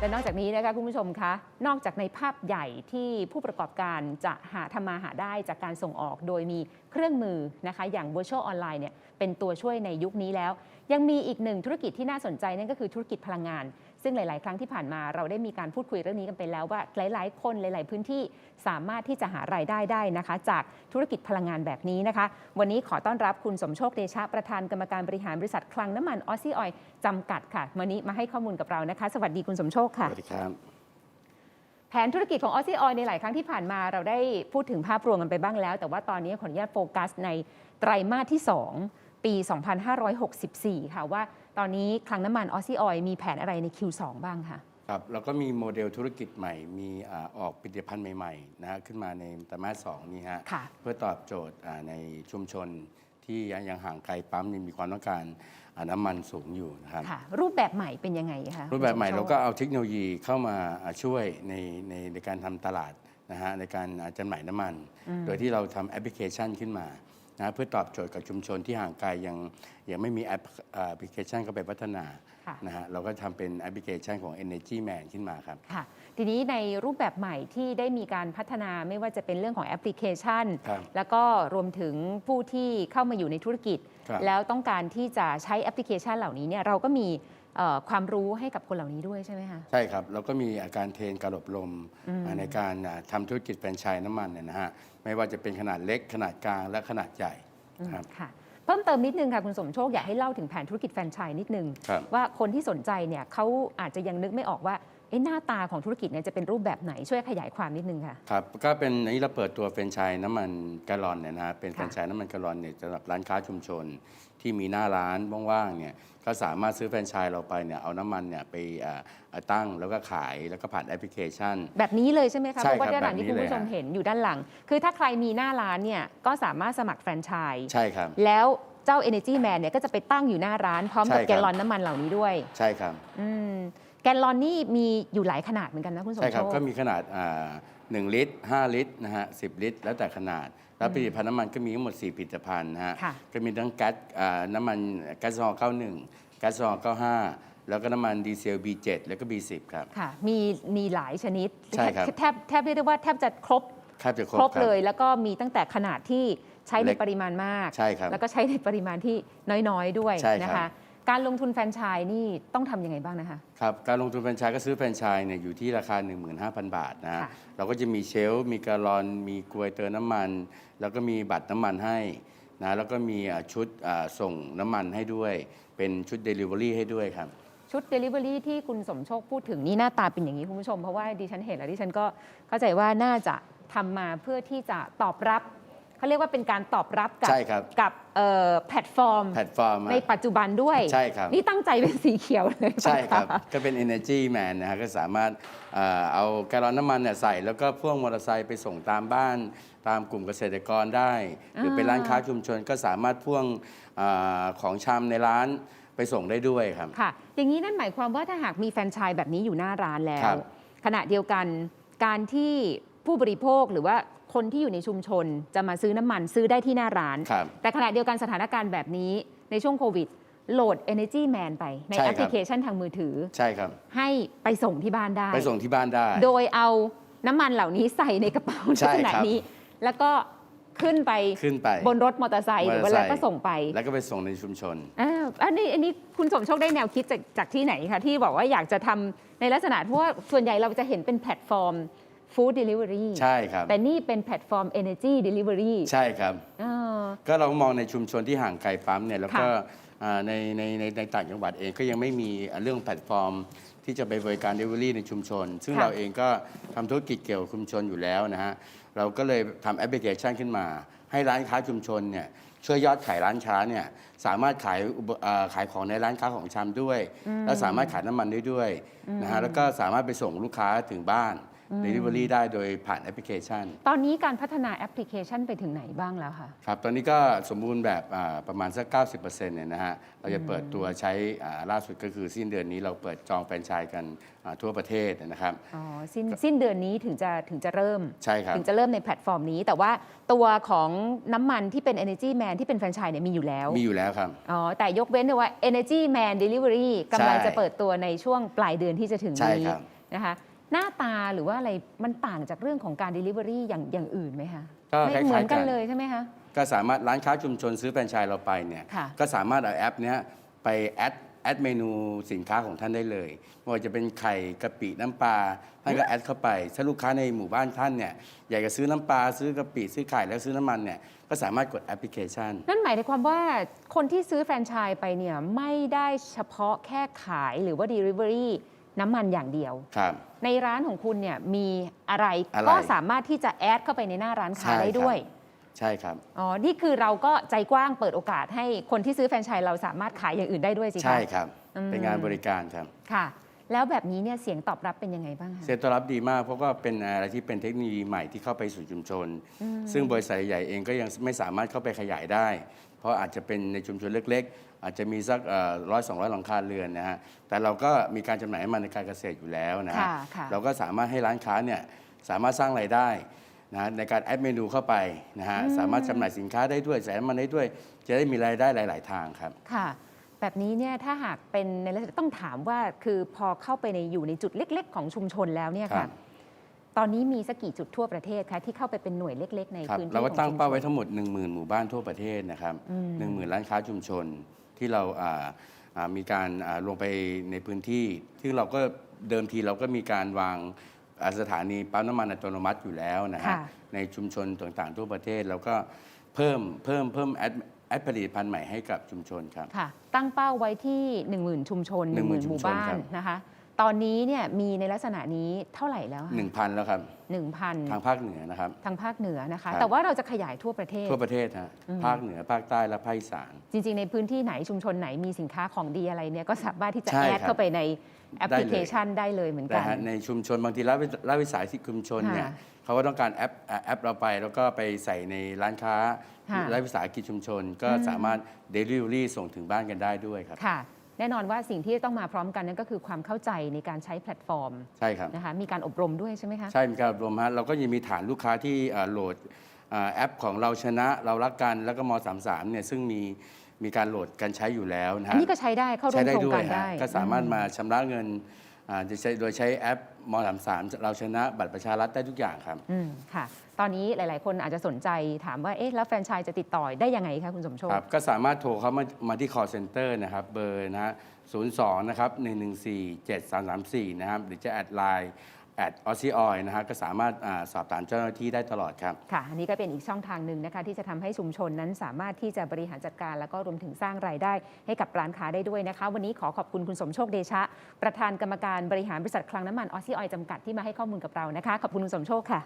และนอกจากนี้นะคะคุณผู้ชมคะ นอกจากในภาพใหญ่ที่ผู้ประกอบการจะหาทำมาหาได้จากการส่งออกโดยมีเครื่องมือนะคะอย่าง virtual online เนี่ยเป็นตัวช่วยในยุคนี้แล้ว ยังมีอีกหนึ่งธุรกิจที่น่าสนใจนั่นก็คือธุรกิจพลังงาน ซึ่งหลาย ๆ ครั้งที่ผ่านมาเราได้มีการพูดคุยเรื่องนี้กันไปแล้วว่าหลาย ๆ คนหลาย ๆ พื้นที่สามารถที่จะหารายได้ได้นะคะ จากธุรกิจพลังงานแบบนี้นะคะ วันนี้ขอต้อนรับคุณสมโชคเดชะประธานกรรมการบริหารบริษัทคลังน้ำมันออซ i ่ออยจำกัดค่ะวันนี้มาให้ข้อมูลกับเรานะคะ สวัสดีคุณสมโชคสค่ะวัสดีครับแผนธุรกิจของออซ i ่ออยในหลายครั้งที่ผ่านมาเราได้พูดถึงภาพรวมกันไปบ้างแล้ว แต่ว่าตอนนี้ขออนุญาตโฟกัสในไตรมาสที่ 2 ปี 2564 ค่ะว่าตอนนี้คลังน้ำมันออซ i ่ออยมีแผนอะไรใน Q2 บ้างค่ะครับเราก็มีโมเดลธุรกิจใหม่ มีอาออกผลิตภัณฑ์ใหม่ๆนะฮะขึ้นมาในไตรมาสสองนี้ฮะค่ะเพื่อตอบโจทย์อ่าในชุมชนที่ยังยังห่างไกลปั๊มยังมีความต้องการอ่าน้ำมันสูงอยู่นะครับค่ะรูปแบบใหม่เป็นยังไงคะรูปแบบใหม่คุณสเราโชคก็เอาเทคโนโลยีเข้ามาอ่าช่วยในในในการทำตลาดนะฮะในการอ่าจำหน่ายน้ำมัน โดยที่เราทำแอปพลิเคชันขึ้นมา นะเพื่อตอบโจทย์กับชุมชนที่ห่างไกลยังยังไม่มีแอปอ่าแอปพลิเคชันเข้าไปพัฒนาค่ะนะฮะเราก็ทำเป็นแอปพลิเคชันของ Energy Man ขึ้นมาครับค่ะทีนี้ในรูปแบบใหม่ที่ได้มีการพัฒนาไม่ว่าจะเป็นเรื่องของแอปพลิเคชันครับแล้วก็รวมถึงผู้ที่เข้ามาอยู่ในธุรกิจครับแล้วต้องการที่จะใช้แอปพลิเคชันเหล่านี้เนี่ยเราก็มีเอ่อ ความรู้ให้กับคนเหล่านี้ด้วยใช่ไหมคะใช่ครับเราก็มีอาการเทรนการอบรมอ่าในการอ่าทำธุรกิจแฟรนไชส์น้ำมันเนี่ยนะฮะไม่ว่าจะเป็นขนาดเล็กขนาดกลางและขนาดใหญ่ครับค่ะเพิ่มเติมนิดนึงค่ะคุณสมโชคอยากให้เล่าถึงแผนธุรกิจแฟรนไชส์นิดนึงครับว่าคนที่สนใจเนี่ยเขาอาจจะยังนึกไม่ออกว่าเอ๊ะ หน้าตาของธุรกิจเนี่ยจะเป็นรูปแบบไหนช่วยขยายความนิดนึงค่ะ ครับ ก็เป็นอันนี้เราเปิดตัวแฟรนไชส์น้ำมันแกลลอนเนี่ยนะฮะเป็นค่ะแฟรนไชส์น้ำมันแกลลอนเนี่ยสำหรับร้านค้าชุมชนที่มีหน้าร้านว่างๆเนี่ยก็สามารถซื้อแฟรนไชส์เราไปเนี่ยเอาน้ำมันเนี่ยไปอ่าอ่าตั้งแล้วก็ขายแล้วก็ผ่านแอปพลิเคชัน แบบนี้เลยใช่ไหมคะใช่เพราะว่าครับด้านหลังที่แบบนี้คุณผู้ชมเลยฮะเห็นอยู่ด้านหลัง คือถ้าใครมีหน้าร้านเนี่ยก็สามารถสมัครแฟรนไชส์ใช่ครับแล้วเจ้า Energy Man เนี่ยก็จะไปตั้งอยู่หน้าร้านพร้อมกับใช่ครับแกลลอนน้ำมันเหล่านี้ด้วย ใช่ครับอืม แกลลอนนี่มีอยู่หลายขนาดเหมือนกันนะคุณสมใช่โชครับคก็มีขนาดอ่า1ลิตร 5 ลิตรนะฮะ10 ลิตร แล้วแต่ขนาด แล้วผลิตภัณฑ์น้ำมันก็มีทั้งหมด 4 ผลิตภัณฑ์นะฮะ ค่ะก็มีทั้งแก๊สอ่าน้ำมันแก๊สโซฮอล์91แก๊สโซฮอล์95 แล้วก็น้ำมันดีเซล B7 แล้วก็ B10 ครับ ค่ะ มีมีหลายชนิดใช่ครับ แทบแทบเรียกได้ว่าแทบจะครบแทบจะครบครบครับเลย แล้วก็มีตั้งแต่ขนาดที่ใช้ในเล็กปริมาณมาก ใช่ครับ แล้วก็ใช้ในปริมาณที่น้อยๆด้วยใช่ครับ นะคะ การลงทุนแฟรนไชส์นี่ต้องทำยังไงบ้างนะคะ ครับ การลงทุนแฟรนไชส์ก็ซื้อแฟรนไชส์เนี่ยอยู่ที่ราคา 15,000 บาทนะฮะค่ะเราก็จะมีเชลฟ์มีกาลอน มีกลวยเติมน้ำมัน แล้วก็มีบัตรน้ำมันให้นะแล้วก็มีอ่าชุดอ่าส่งน้ำมันให้ด้วย เป็นชุด Delivery ให้ด้วยครับ ชุด Delivery ที่คุณสมโชคพูดถึงนี่หน้าตาเป็นอย่างนี้คุณผู้ชม เพราะว่าดิฉันเห็นแล้วดิฉันก็เข้าใจว่าน่าจะทำมาเพื่อที่จะตอบรับ เขาเรียกว่าเป็นการตอบรับกัใช่ครับ กับเอ่อแพลตฟอร์ม แพลตฟอร์มอะ ในปัจจุบันด้วย ใช่ครับ นี่ตั้งใจเป็นสีเขียวเลยใช่ครับปะะก็เป็น Energy Man นะฮะก็สามารถเอ่อเอาแกลลอนน้ำมันเนี่ยใส่ แล้วก็พ่วงมอเตอร์ไซค์ไปส่งตามบ้าน ตามกลุ่มเกษตรกรได้ หรือเป็นร้านค้าชุมชนก็สามารถพ่วงเออของชำในร้านไปส่งได้ด้วยครับ ค่ะ อย่างนี้นั่นหมายความว่าถ้าหากมีแฟรนไชส์แบบนี้อยู่หน้าร้านแล้วครับขณะเดียวกันการที่ผู้บริโภคหรือว่าคนที่อยู่ในชุมชนจะมาซื้อน้ำมันซื้อได้ที่หน้าร้าน ครับ แต่ขณะเดียวกันสถานการณ์แบบนี้ในช่วงโควิด โหลด Energy Man ไปในใช่ครับ แอปพลิเคชันทางมือถือ ใช่ครับ ให้ไปส่งที่บ้านได้ ไปส่งที่บ้านได้ โดยเอาน้ำมันเหล่านี้ใส่ในกระเป๋าใช่ลักษณะครับ นี้ แล้วก็ขึ้นไปขึ้นไป บนรถมอเตอร์ไซค์หรือว่ามอเตอร์ไซค์แล้วก็ส่งไปแล้วก็ไปส่งในชุมชน อ่าอันนี้อันนี้คุณสมโชคได้แนวคิดจากจากที่ไหนคะที่บอกว่าอยากจะทำในลักษณะเพราะว่าส่วนใหญ่เราจะเห็นเป็นแพลตฟอร์ม ฟู้ดเดลิเวอรี่ใช่ครับ แต่นี่เป็นแพลตฟอร์ม Energy Delivery ใช่ครับอ่าก็เรามองในชุมชนที่ห่างไกลปั๊มเนี่ยแล้วก็ค่ะอ่าในในในในต่างจังหวัดเองก็ยังไม่มีเรื่องแพลตฟอร์มที่จะไปบริการเดลิเวอรี่ในชุมชน ซึ่งค่ะเราเองก็ทำธุรกิจเกี่ยวกับชุมชนอยู่แล้วนะฮะ เราก็เลยทำแอปพลิเคชันขึ้นมา ให้ร้านค้าชุมชนเนี่ยช่วยยอดขายร้านค้าเนี่ยสามารถขายอุปเอ่อขายของในร้านค้าของชำด้วย และสามารถขายน้ำมันได้ด้วยนะฮะแล้วก็สามารถไปส่งลูกค้าถึงบ้านอืม Delivery ได้โดยผ่านแอปพลิเคชัน ตอนนี้การพัฒนาแอปพลิเคชันไปถึงไหนบ้างแล้วคะ ครับ ตอนนี้ก็สมบูรณ์แบบอ่าประมาณสัก 90%เนี่ยนะฮะ เราจะเปิดตัวใช้อ่าล่าสุดก็คือสิ้นเดือนนี้เราเปิดจองแฟรนไชส์กันอ่าทั่วประเทศนะครับ อ๋อ สิ้นสิ้นเดือนนี้ถึงจะถึงจะเริ่ม ใช่ครับ ถึงจะเริ่มในแพลตฟอร์มนี้ แต่ว่าตัวของน้ำมันที่เป็น Energy Man ที่เป็นแฟรนไชส์เนี่ยมีอยู่แล้ว มีอยู่แล้วครับ อ๋อ แต่ยกเว้นแต่ว่า Energy Man Delivery กำลังใช่จะเปิดตัวในช่วงปลายเดือนที่จะถึงใช่นี้ครับนะคะ หน้าตาหรือว่าอะไรมันต่างจากเรื่องของการ Delivery อย่างอย่างอื่นไหมคะก็ไม่คล้ายๆเหมือนกันกันเลยใช่ไหมคะ ก็สามารถร้านค้าชุมชนซื้อแฟรนไชส์เราไปเนี่ยค่ะ ก็สามารถเอาแอปเนี้ยไปแอดแอดเมนูสินค้าของท่านได้เลยไม่ว่าจะเป็นไข่กะปิน้ำปลาท่านก็แอดเข้าไป ถ้าลูกค้าในหมู่บ้านท่านเนี่ยอยากจะซื้อน้ำปลาซื้อกะปิซื้อไข่แล้วซื้อน้ำมันเนี่ยก็สามารถกดแอปพลิเคชัน นั่นหมายถึงความว่าคนที่ซื้อแฟรนไชส์ไปเนี่ยไม่ได้เฉพาะแค่ขายหรือว่า Delivery น้ำมันอย่างเดียว ครับ ในร้านของคุณเนี่ยมีอะไรอะไรก็สามารถที่จะแอดเข้าไปในหน้าร้านค้าใช่ได้ด้วยใช่ครับ อ๋อนี่คือเราก็ใจกว้างเปิดโอกาสให้คนที่ซื้อแฟรนไชส์เราสามารถขายอย่างอื่นได้ด้วยสิคะ ใช่ครับ อืม เป็นงานบริการครับ ค่ะ แล้วแบบนี้เนี่ยเสียงตอบรับเป็นยังไงบ้างคะ เสียงตอบรับดีมาก เพราะก็เป็นอะไรที่เป็นเทคโนโลยีใหม่ที่เข้าไปสู่ชุมชน ซึ่งบริษัทใหญ่เองก็ยังไม่สามารถเข้าไปขยายได้ เพราะอาจจะเป็นในชุมชนเล็ก ๆ อาจจะมีสักร้อยสองร้อยหลังคาเรือนนะฮะแต่เราก็มีการจำหน่ายน้ำมันในการเกษตรอยู่แล้วนะฮะค่ะค่ะเราก็สามารถให้ร้านค้าเนี่ยสามารถสร้างรายได้นะฮะในการแอดเมนูเข้าไปนะฮะสามารถจำหน่ายสินค้าได้ด้วยใส่น้ำมันได้ด้วย จะได้มีรายได้หลาย ๆ ทางครับค่ะ แบบนี้เนี่ยถ้าหากเป็นในลักษณะต้องถามว่าคือพอเข้าไปในอยู่ในจุดเล็ก ๆ ของชุมชนแล้วเนี่ยครัค่ะบ ตอนนี้มีสักกี่จุดทั่วประเทศคะที่เข้าไปเป็นหน่วยเล็ก ๆ ในครับพื้นที่เราก็ของตั้งชุมชนเป้าไว้ทั้งหมด 1 0,000 หมู่บ้านทั่วประเทศนะครับอืมหนึ่งหมื่นร้านค้าชุมชนที่เราอ่าอ่ามีการอ่าลงไปในพื้นที่ ซึ่งเราก็เดิมทีเราก็มีการวางอ่าสถานีปั๊มน้ำมันอัตโนมัติอยู่แล้วนะฮะค่ะ ในชุมชนต่างๆทั่วประเทศแล้วก็เพิ่มเพิ่มเพิ่มแอด แอดผลิตภัณฑ์ใหม่ให้กับชุมชนครับ ค่ะ ตั้งเป้าไว้ที่ 10,000 ชุมชน 10,000 หมู่บ้านนะคะ ตอนนี้เนี่ยมีในลักษณะนี้เท่าไหร่แล้วคะ1,000 แล้วครับ 1,000 ทางภาคเหนือนะครับ ทางภาคเหนือนะคะครับแต่ว่าเราจะขยายทั่วประเทศ ทั่วประเทศฮะอืมภาคเหนือภาคใต้และภาคอีสาน จริง ๆ ในพื้นที่ไหนชุมชนไหนมีสินค้าของดีอะไรเนี่ยก็สามารถที่จะใช่แอครัดบเข้าไปในแอปพลิเคชันได้เลยเหมือนแต่กันฮะในชุมชนบางทีรัฐวิรัฐวิสาหกิจชุมชนเนี่ยค่ะเขาก็ต้องการแอปอ่าแอปเราไป แล้วก็ไปใส่ในร้านค้าค่ะรัฐวิสาหกิจชุมชน ก็อืมสามารถเดลิเวอรี่ส่งถึงบ้านกันได้ด้วยครับค่ะ แน่นอนว่าสิ่งที่ต้องมาพร้อมกันนั่นก็คือความเข้าใจในการใช้แพลตฟอร์มใช่ครับนะคะมีการอบรมด้วยใช่ไหมคะใช่มีการอบรมฮะเราก็ยังมีฐานลูกค้าที่อ่าโหลดอ่าแอปของเราชนะเรารักกันแล้วก็ม33เนี่ยซึ่งมีมีการโหลดกันใช้อยู่แล้วนะอัฮะนนี้ก็ใช้ได้เข้าร่วใช้มได้โครงด้วกายรฮะได้ ก็สามารถอืมาชำระเงินอ่า จะใช้โดยใช้แอปม33เราชนะบัตรประชารัฐได้ทุกอย่างครับอืมค่ะ ตอนนี้หลาย ๆ คนอาจจะสนใจถามว่าเอ๊ะแล้วแฟรนไชส์จะติดต่อได้ยังไงคะคุณสมโชคครับก็สามารถโทรเข้ามามาที่ call center นะครับ เบอร์นะฮะ02นะครับ114 7334นะครับหรือจะแอดไลน์ แอดออซีออยนะฮะก็สามารถอาสอบถามเจ้าหน้าที่ได้ตลอดครับ ค่ะ อันนี้ก็เป็นอีกช่องทางหนึ่งนะคะ ที่จะทำให้ชุมชนนั้นสามารถที่จะบริหารจัดการ แล้วก็รวมถึงสร้างรายได้ให้กับร้านค้าได้ด้วยนะคะ วันนี้ขอขอบคุณคุณสมโชคเดชะ ประธานกรรมการบริหารบริษัทคลังน้ำมันออซี่ออยจำกัดที่มาให้ข้อมูลกับเรานะคะ ขอบคุณคุณสมโชคค่ะ